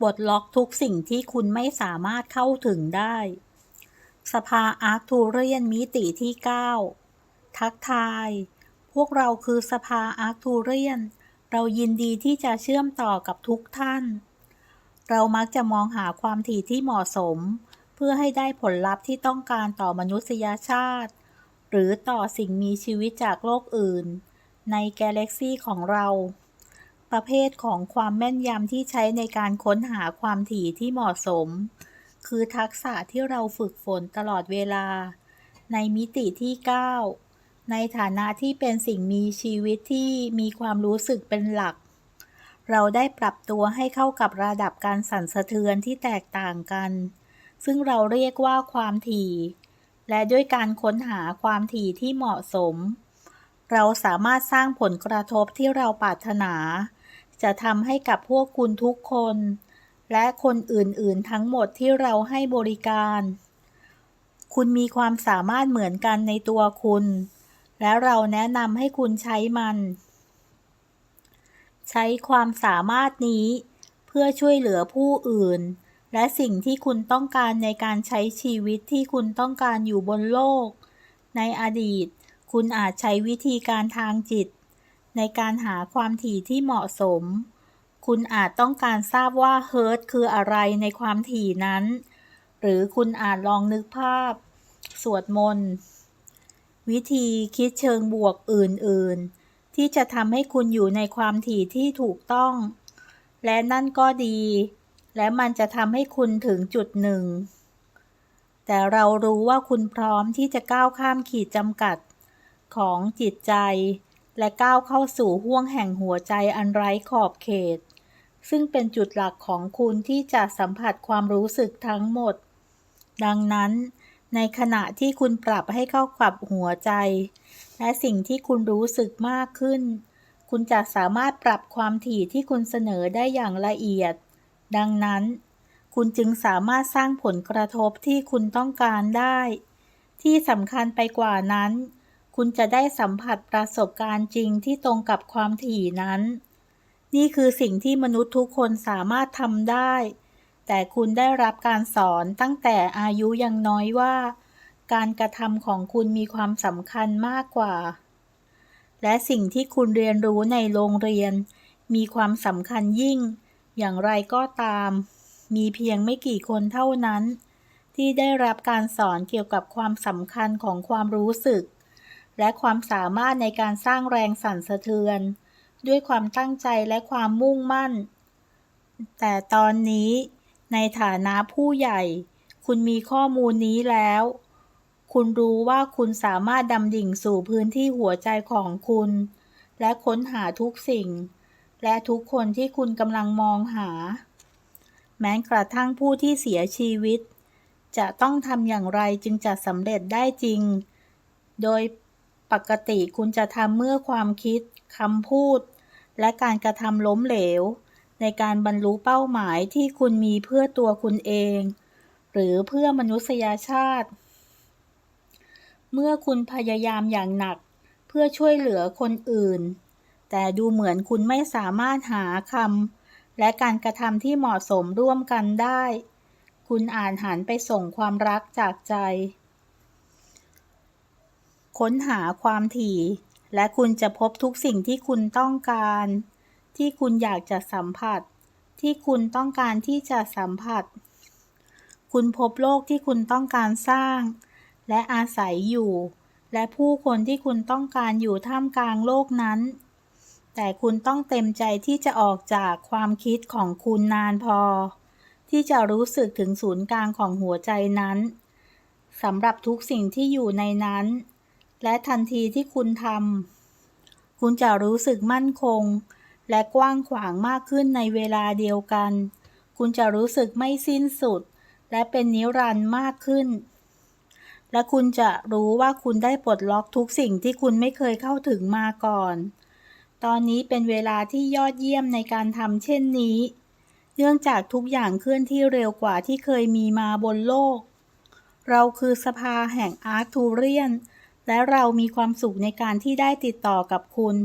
ปลดล็อกทุกสิ่งที่คุณไม่สามารถเข้าถึงได้ สภาอาร์คทูเรียนมิติที่ 9 ทักทาย พวกเราคือสภาอาร์คทูเรียน เรายินดีที่จะเชื่อมต่อกับทุกท่าน เรามักจะมองหาความถี่ที่เหมาะสม เพื่อให้ได้ผลลัพธ์ที่ต้องการต่อมนุษยชาติ หรือต่อสิ่งมีชีวิตจากโลกอื่น ในกาแล็กซีของเรา ประเภทของความแม่นยำที่ใช้ในการค้นหาความถี่ที่เหมาะสม คือทักษะที่เราฝึกฝนตลอดเวลา ในมิติที่ 9 ในฐานะที่เป็นสิ่งมีชีวิตที่มีความรู้สึกเป็นหลัก เราได้ปรับตัวให้เข้ากับระดับการสั่นสะเทือนที่แตกต่างกัน ซึ่งเราเรียกว่าความถี่ และด้วยการค้นหาความถี่ที่เหมาะสมเราสามารถสร้างผลกระทบที่เราปรารถนา จะทำให้กับพวกคุณทุกคน และคนอื่นๆทั้งหมดที่เราให้บริการ คุณมีความสามารถเหมือนกันในตัวคุณ และเราแนะนำให้คุณใช้มัน ใช้ความสามารถนี้ เพื่อช่วยเหลือผู้อื่น และสิ่งที่คุณต้องการในการใช้ชีวิตที่คุณต้องการอยู่บนโลก ในอดีต คุณอาจใช้วิธีการทางจิต ในการหาความถี่ที่เหมาะสม คุณอาจต้องการทราบว่าเฮิร์ตคืออะไรในความถี่นั้น หรือคุณอาจลองนึกภาพ สวดมนต์ วิธีคิดเชิงบวกอื่น ๆ ที่จะทำให้คุณอยู่ในความถี่ที่ถูกต้อง และนั่นก็ดี และมันจะทำให้คุณถึงจุดหนึ่ง แต่เรารู้ว่าคุณพร้อมที่จะก้าวข้ามขีดจำกัดของจิตใจ และก้าวเข้าสู่ห้วงแห่งหัวใจอันไร้ขอบเขต ซึ่งเป็นจุดหลักของคุณที่จะสัมผัสความรู้สึกทั้งหมด ดังนั้น ในขณะที่คุณปรับให้เข้ากับหัวใจ และสิ่งที่คุณรู้สึกมากขึ้น คุณจะสามารถปรับความถี่ที่คุณเสนอได้อย่างละเอียด ดังนั้น คุณจึงสามารถสร้างผลกระทบที่คุณต้องการได้ ที่สำคัญไปกว่านั้น คุณจะได้สัมผัสประสบการณ์จริงที่ตรงกับความถี่นั้น นี่คือสิ่งที่มนุษย์ทุกคนสามารถทำได้ แต่คุณได้รับการสอนตั้งแต่อายุยังน้อยว่า การกระทำของคุณมีความสำคัญมากกว่า และสิ่งที่คุณเรียนรู้ในโรงเรียน มีความสำคัญยิ่ง อย่างไรก็ตาม มีเพียงไม่กี่คนเท่านั้น ที่ได้รับการสอนเกี่ยวกับความสำคัญของความรู้สึก และความสามารถในการสร้างแรงสั่นสะเทือน ด้วยความตั้งใจและความมุ่งมั่น แต่ตอนนี้ในฐานะผู้ใหญ่ คุณมีข้อมูลนี้แล้ว คุณรู้ว่าคุณสามารถดำดิ่งสู่พื้นที่หัวใจของคุณ และค้นหาทุกสิ่ง และทุกคนที่คุณกำลังมองหา แม้กระทั่งผู้ที่เสียชีวิต จะต้องทำอย่างไรจึงจะสำเร็จได้จริง โดย ปกติคุณจะทำเมื่อความคิดคำพูด และการกระทำล้มเหลว ในการบรรลุเป้าหมายที่คุณมีเพื่อตัวคุณเอง หรือเพื่อมนุษยชาติ เมื่อคุณพยายามอย่างหนักเพื่อช่วยเหลือคนอื่น แต่ดูเหมือนคุณไม่สามารถหาคำและการกระทำที่เหมาะสมร่วมกันได้ คุณอ่าจหันไปส่งความรักจากใจ ค้นหาความถี่ และคุณจะพบทุกสิ่งที่คุณต้องการ ที่คุณอยากจะสัมผัส ที่คุณต้องการที่จะสัมผัส คุณพบโลกที่คุณต้องการสร้าง และอาศัยอยู่ และผู้คนที่คุณต้องการอยู่ท่ามกลางโลกนั้น แต่คุณต้องเต็มใจที่จะออกจากความคิดของคุณนานพอ ที่จะรู้สึกถึงศูนย์กลางของหัวใจนั้นสำหรับทุกสิ่งที่อยู่ในนั้น และทันทีที่คุณทำคุณจะรู้สึกมั่นคง และกว้างขวางมากขึ้นในเวลาเดียวกัน คุณจะรู้สึกไม่สิ้นสุด และเป็นนิรันดร์มากขึ้น และคุณจะรู้ว่าคุณได้ปลดล็อกทุกสิ่งที่คุณไม่เคยเข้าถึงมาก่อน ตอนนี้เป็นเวลาที่ยอดเยี่ยมในการทำเช่นนี้ เนื่องจากทุกอย่างเคลื่อนที่เร็วกว่าที่เคยมีมาบนโลก เราคือสภาแห่งอาร์ทูเรียน และเรามีความสุขในการที่ได้ติดต่อกับคุณ